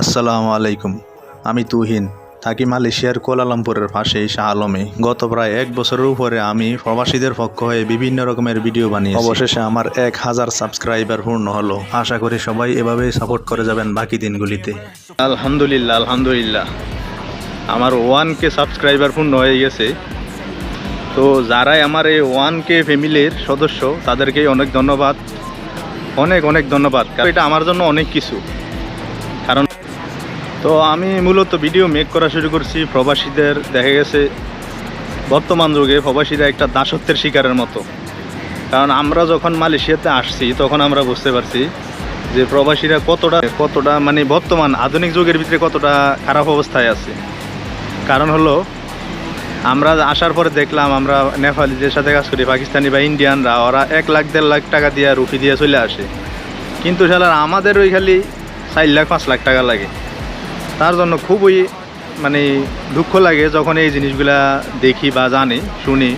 আসসালামু আলাইকুম। আমি তুহিন। থাকি মালয়েশিয়ার কোলালামপুরের পাশেই শাহ আলমে। গত প্রায় এক বছরের উপরে আমি প্রবাসীদের পক্ষ হয়ে বিভিন্ন রকমের ভিডিও বানিয়ে অবশেষে আমার এক হাজার সাবস্ক্রাইবার পূর্ণ হলো। আশা করি সবাই এভাবেই সাপোর্ট করে যাবেন বাকি দিনগুলিতে। আলহামদুলিল্লাহ আলহামদুলিল্লাহ। আমার ওয়ান কে সাবস্ক্রাইবার পূর্ণ হয়ে গেছে। তো যারাই আমার এই ওয়ান কে ফ্যামিলির সদস্য তাদেরকে অনেক ধন্যবাদ। অনেক অনেক ধন্যবাদ। এটা আমার জন্য অনেক কিছু। তো আমি মূলত ভিডিও মেক করা শুরু করছি প্রবাসীদের, দেখা গেছে বর্তমান যুগে প্রবাসীরা একটা দাসত্বের শিকারের মতো। কারণ আমরা যখন মালয়েশিয়াতে আসছি, তখন আমরা বুঝতে পারছি যে প্রবাসীরা কতটা কতটা মানে বর্তমান আধুনিক যুগের ভিতরে কতটা খারাপ অবস্থায় আছে। কারণ হলো, আমরা আসার পরে দেখলাম আমরা নেপালিদের সাথে কাজ করি, পাকিস্তানি বা ইন্ডিয়ানরা, ওরা এক লাখ, দেড় লাখ টাকা দিয়ে রুফি দিয়ে চলে আসে। কিন্তু সালার আমাদের ওই খালি চার লাখ, পাঁচ লাখ টাকা লাগে। তার জন্য খুবই মানে দুঃখ লাগে যখন এই জিনিসগুলা দেখি বা জানি, শুনি।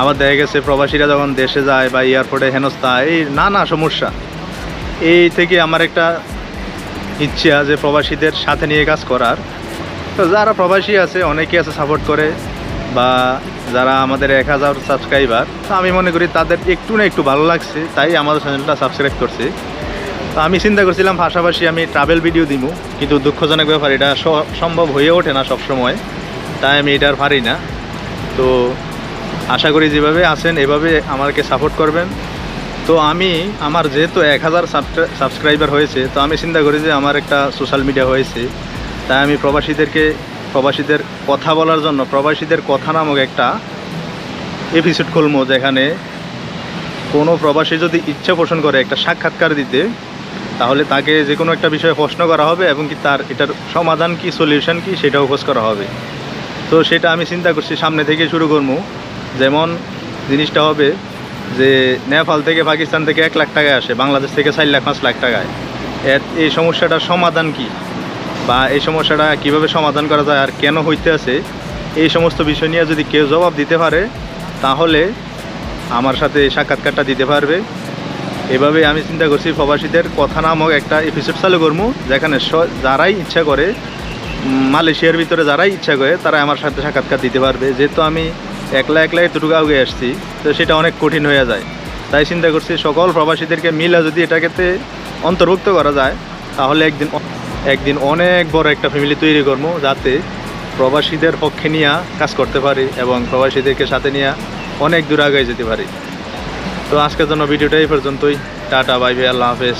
আবার দেখা গেছে প্রবাসীরা যখন দেশে যায় বা এয়ারপোর্টে হেনস্থা, এই নানা সমস্যা। এই থেকে আমার একটা ইচ্ছা যে প্রবাসীদের সাথে নিয়ে কাজ করার। তো যারা প্রবাসী আছে অনেকে আছে সাপোর্ট করে বা যারা আমাদের এক হাজার সাবস্ক্রাইবার তো আমি মনে করি তাদের একটু না একটু ভালো লাগছে, তাই আমাদের চ্যানেলটা সাবস্ক্রাইব করছে। তো আমি চিন্তা করছিলাম পাশাপাশি আমি ট্রাভেল ভিডিও দিব কিন্তু দুঃখজনক ব্যাপার, এটা সম্ভব হয়ে ওঠে না সবসময়, তাই আমি এটার পারি না। তো আশা করি যেভাবে আছেন, এভাবে আমাকে সাপোর্ট করবেন। তো আমি, আমার যেহেতু এক হাজার সাবস্ক্রাইবার হয়েছে, তো আমি চিন্তা করি যে আমার একটা সোশ্যাল মিডিয়া হয়েছে। তাই আমি প্রবাসীদেরকে, প্রবাসীদের কথা বলার জন্য, প্রবাসীদের কথা নামক একটা এপিসোড খুলবো যেখানে কোনো প্রবাসী যদি ইচ্ছা পোষণ করে একটা সাক্ষাৎকার দিতে তাহলে তাকে যে কোনো একটা বিষয়ে প্রশ্ন করা হবে এবং কি তার এটার সমাধান কি সলিউশন কি সেটাও খোঁজ করা হবে। তো সেটা আমি চিন্তা করছি, সামনে থেকে শুরু করব যেমন জিনিসটা হবে যে নেপাল থেকে পাকিস্তান থেকে এক লাখ টাকায় আসে, বাংলাদেশ থেকে চার লাখ, পাঁচ লাখ টাকায়। এই সমস্যাটার সমাধান কি বা এই সমস্যাটা কীভাবে সমাধান করা যায় আর কেন হইতে আছে, এই সমস্ত বিষয় নিয়ে যদি কেউ জবাব দিতে পারে, তাহলে আমার সাথে সাক্ষাৎকারটা দিতে পারবে। এভাবে আমি চিন্তা করছি, প্রবাসীদের কথা নামক একটা এপিসোড চালু করব যেখানে যারাই ইচ্ছা করে মালয়েশিয়ার ভিতরে যারাই ইচ্ছা করে তারা আমার সাথে সাক্ষাৎকার দিতে পারবে। যেহেতু আমি একলা একলা এতটুকু আগে আসছি, তো সেটা অনেক কঠিন হয়ে যায়। তাই চিন্তা করছি, সকল প্রবাসীদেরকে মিলে যদি এটাকে অন্তর্ভুক্ত করা যায়, তাহলে একদিন একদিন অনেক বড় একটা ফ্যামিলি তৈরি করব যাতে প্রবাসীদের পক্ষে নিয়ে কাজ করতে পারি এবং প্রবাসীদেরকে সাথে নিয়ে অনেক দূর আগে যেতে পারি। তো আজকের জন্য ভিডিওটা এই পর্যন্তই। টাটা বাই ভাই আল্লাহ হাফেজ।